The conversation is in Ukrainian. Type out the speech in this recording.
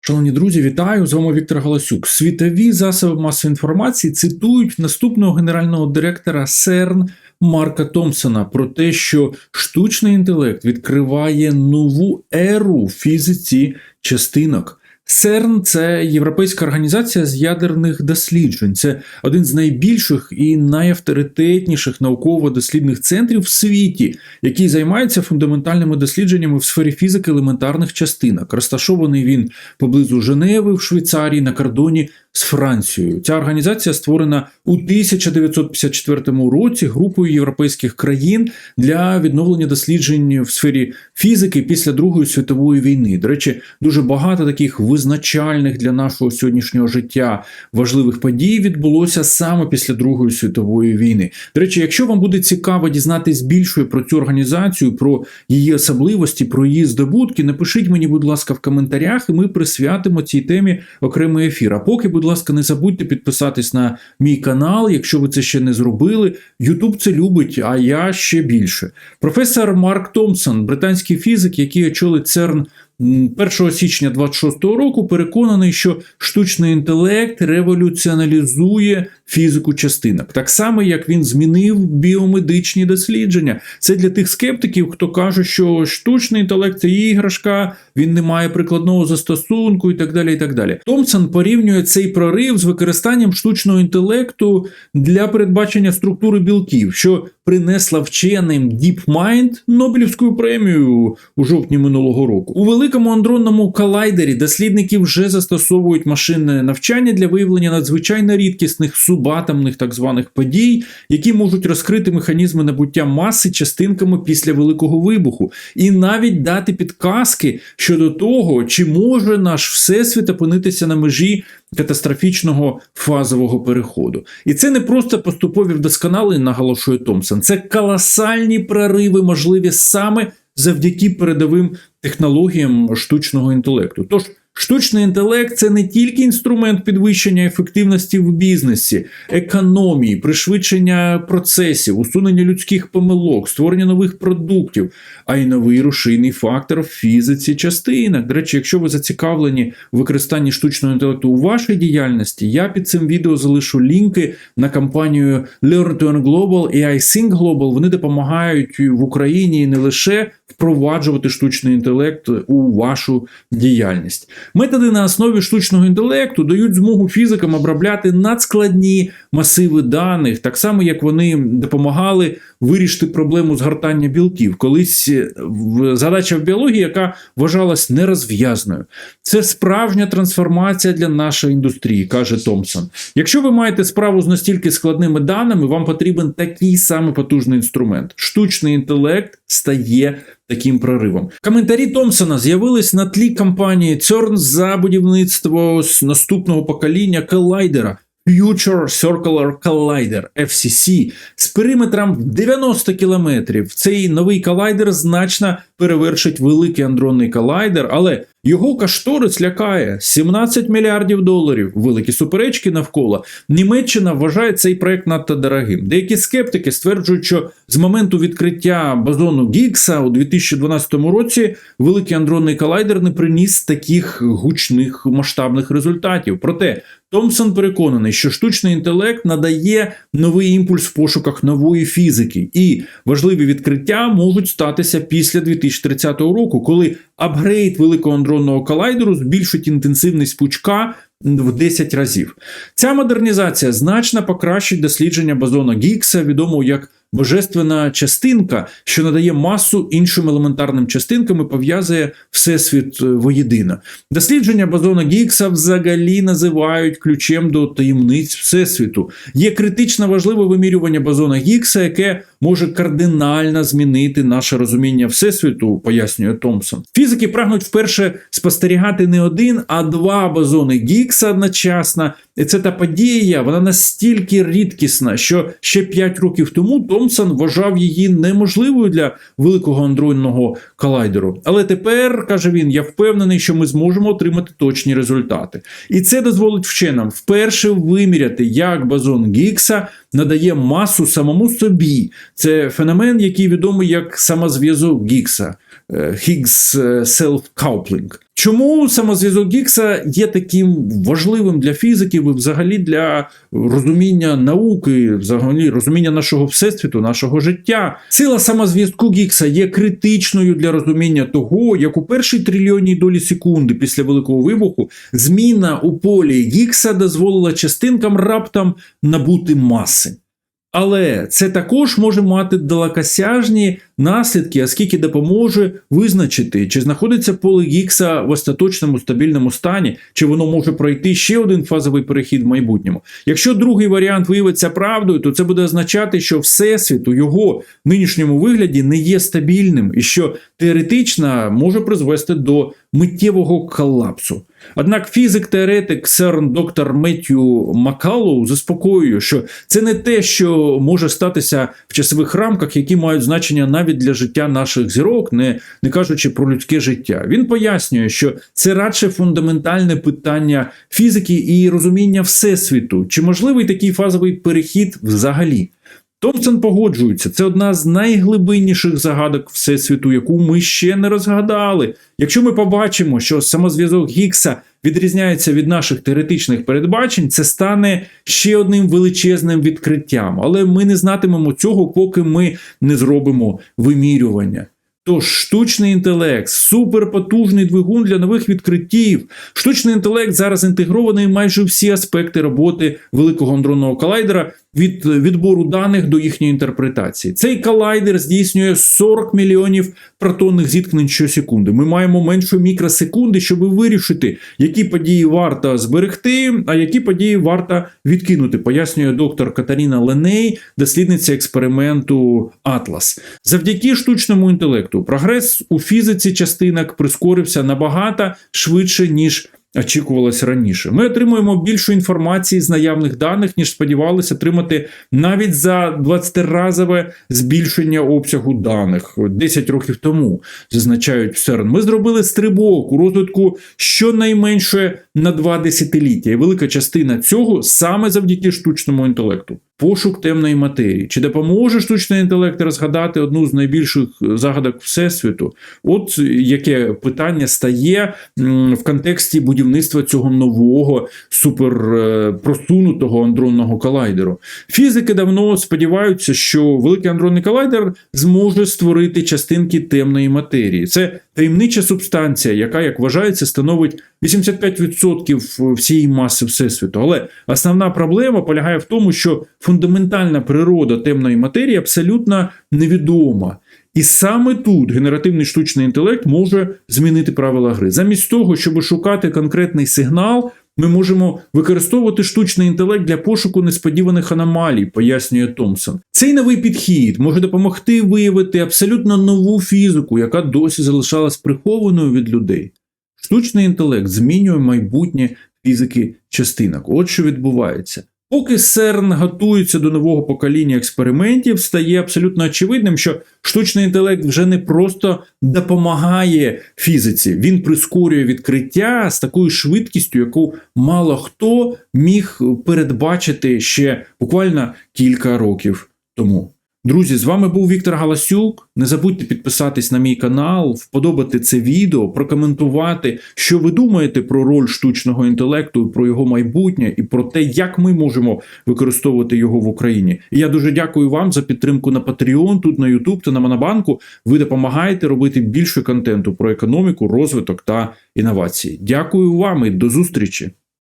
Шановні друзі, вітаю! З вами Віктор Галасюк. Світові засоби масової інформації цитують наступного генерального директора СЕРН Марка Томпсона про те, що штучний інтелект відкриває нову еру в фізиці частинок. СЕРН це європейська організація з ядерних досліджень. Це один з найбільших і найавторитетніших науково-дослідних центрів в світі, який займається фундаментальними дослідженнями в сфері фізики елементарних частинок. Розташований він поблизу Женеви в Швейцарії на кордоні з Францією. Ця організація створена у 1954 році групою європейських країн для відновлення досліджень в сфері фізики після Другої світової війни. До речі, дуже багато таких визначальних для нашого сьогоднішнього життя важливих подій відбулося саме після Другої світової війни. До речі, якщо вам буде цікаво дізнатись більше про цю організацію, про її особливості, про її здобутки, напишіть мені, будь ласка, в коментарях, і ми присвятимо цій темі окремий ефір. А поки, будь ласка, не забудьте підписатись на мій канал, якщо ви це ще не зробили. Ютуб це любить, а я ще більше. Професор Марк Томпсон, британський фізик, який очолить ЦЕРН 1 січня 26-го року переконаний, що штучний інтелект революціоналізує фізику частинок, так само як він змінив біомедичні дослідження. Це для тих скептиків, хто каже, що штучний інтелект це іграшка, він не має прикладного застосунку і так далі. і так далі. Томпсон порівнює цей прорив з використанням штучного інтелекту для передбачення структури білків, що принесла вченим DeepMind Нобелівську премію у жовтні минулого року. У великому андронному колайдері дослідники вже застосовують машинне навчання для виявлення надзвичайно рідкісних субатомних так званих подій, які можуть розкрити механізми набуття маси частинками після великого вибуху, і навіть дати підказки щодо того, чи може наш всесвіт опинитися на межі катастрофічного фазового переходу. І це не просто поступові вдосконалення, наголошує Томпсон, це колосальні прориви, можливі саме завдяки передовим технологіям штучного інтелекту. Тож штучний інтелект це не тільки інструмент підвищення ефективності в бізнесі, економії, пришвидшення процесів, усунення людських помилок, створення нових продуктів, а й новий рушійний фактор в фізиці частинок. До речі, якщо ви зацікавлені в використанні штучного інтелекту у вашій діяльності, я під цим відео залишу лінки на компанію Learn to Earn Global і iSync Global. Вони допомагають в Україні не лише впроваджувати штучний інтелект у вашу діяльність. Методи на основі штучного інтелекту дають змогу фізикам обробляти надскладні масиви даних, так само як вони допомагали вирішити проблему згортання білків. Колись задача в біології, яка вважалась нерозв'язною. Це справжня трансформація для нашої індустрії, каже Томпсон. Якщо ви маєте справу з настільки складними даними, вам потрібен такий самий потужний інструмент. Штучний інтелект стає таким проривом. Коментарі Томпсона з'явились на тлі кампанії CERN за будівництво наступного покоління колайдера. Future Circular Collider FCC з периметром 90 кілометрів. Цей новий колайдер значно перевершить великий андронний колайдер, але його кашторис лякає 17 мільярдів доларів. Великі суперечки навколо. Німеччина вважає цей проект надто дорогим. Деякі скептики стверджують, що з моменту відкриття базону Гікса у 2012 році великий андронний колайдер не приніс таких гучних масштабних результатів. Проте Томпсон переконаний, що штучний інтелект надає новий імпульс в пошуках нової фізики, і важливі відкриття можуть статися після 2030 року, коли апгрейд великого андронного колайдеру збільшить інтенсивність пучка в 10 разів. Ця модернізація значно покращить дослідження бозона Гікса, відомого як божественна частинка, що надає масу іншим елементарним частинкам і пов'язує всесвіт воєдино. Дослідження бозона Гікса взагалі називають ключем до таємниць всесвіту. Є критично важливе вимірювання бозона Гікса, яке може кардинально змінити наше розуміння всесвіту, пояснює Томпсон. Фізики прагнуть вперше спостерігати не один, а два бозони Гікса одночасно. І це та подія, вона настільки рідкісна, що ще 5 років тому Томпсон вважав її неможливою для великого андроїдного колайдеру. Але тепер, каже він, я впевнений, що ми зможемо отримати точні результати. І це дозволить вченим вперше виміряти, як бозон Гікса надає масу самому собі. Це феномен, який відомий як самозв'язок Гікса. е, Higgs е, Self-Coupling. Чому самозв'язок Гікса є таким важливим для фізиків і взагалі для розуміння науки, взагалі розуміння нашого всесвіту, нашого життя? Сила самозв'язку Гікса є критичною для розуміння того, як у першій трильйонній долі секунди після великого вибуху зміна у полі Гікса дозволила частинкам раптом набути маси. Але це також може мати далекосяжні наслідки, оскільки допоможе визначити, чи знаходиться поле Гікса в остаточному стабільному стані, чи воно може пройти ще один фазовий перехід в майбутньому. Якщо другий варіант виявиться правдою, то це буде означати, що всесвіт у його нинішньому вигляді не є стабільним і що теоретично може призвести до миттєвого колапсу. Однак фізик-теоретик СЕРН доктор Меттью Макалоу заспокоює, що це не те, що може статися в часових рамках, які мають значення навіть для життя наших зірок, не, не кажучи про людське життя. Він пояснює, що це радше фундаментальне питання фізики і розуміння всесвіту, чи можливий такий фазовий перехід взагалі. Томпсон погоджується, це одна з найглибинніших загадок Всесвіту, яку ми ще не розгадали. Якщо ми побачимо, що самозв'язок Гікса відрізняється від наших теоретичних передбачень, це стане ще одним величезним відкриттям. Але ми не знатимемо цього, поки ми не зробимо вимірювання. Тож штучний інтелект, суперпотужний двигун для нових відкриттів. Штучний інтелект зараз інтегрований в майже всі аспекти роботи великого андронного колайдера від відбору даних до їхньої інтерпретації. Цей колайдер здійснює 40 мільйонів протонних зіткнень щосекунди. Ми маємо менше мікросекунди, щоб вирішити, які події варто зберегти, а які події варто відкинути, пояснює доктор Катаріна Леней, дослідниця експерименту Атлас. Завдяки штучному інтелекту прогрес у фізиці частинок прискорився набагато швидше, ніж очікувалось раніше. Ми отримуємо більше інформації з наявних даних, ніж сподівалися отримати навіть за 20-разове збільшення обсягу даних 10 років тому, зазначають в ЦЕРН. Ми зробили стрибок у розвитку щонайменше на два десятиліття, і велика частина цього саме завдяки штучному інтелекту. Пошук темної матерії. Чи допоможе штучний інтелект розгадати одну з найбільших загадок Всесвіту? От яке питання стає в контексті будівництва цього нового суперпросунутого андронного колайдеру. Фізики давно сподіваються, що великий андронний колайдер зможе створити частинки темної матерії. Це таємнича субстанція, яка, як вважається, становить 85% всієї маси Всесвіту. Але основна проблема полягає в тому, що фундаментальна природа темної матерії абсолютно невідома. І саме тут генеративний штучний інтелект може змінити правила гри. Замість того, щоб шукати конкретний сигнал, ми можемо використовувати штучний інтелект для пошуку несподіваних аномалій, пояснює Томпсон. Цей новий підхід може допомогти виявити абсолютно нову фізику, яка досі залишалась прихованою від людей. Штучний інтелект змінює майбутнє фізики частинок. От що відбувається. Поки СЕРН готується до нового покоління експериментів, стає абсолютно очевидним, що штучний інтелект вже не просто допомагає фізиці, він прискорює відкриття з такою швидкістю, яку мало хто міг передбачити ще буквально кілька років тому. Друзі, з вами був Віктор Галасюк. Не забудьте підписатись на мій канал, вподобати це відео, прокоментувати, що ви думаєте про роль штучного інтелекту, про його майбутнє і про те, як ми можемо використовувати його в Україні. І я дуже дякую вам за підтримку на Patreon, тут на YouTube та на Монобанку. Ви допомагаєте робити більше контенту про економіку, розвиток та інновації. Дякую вам і до зустрічі!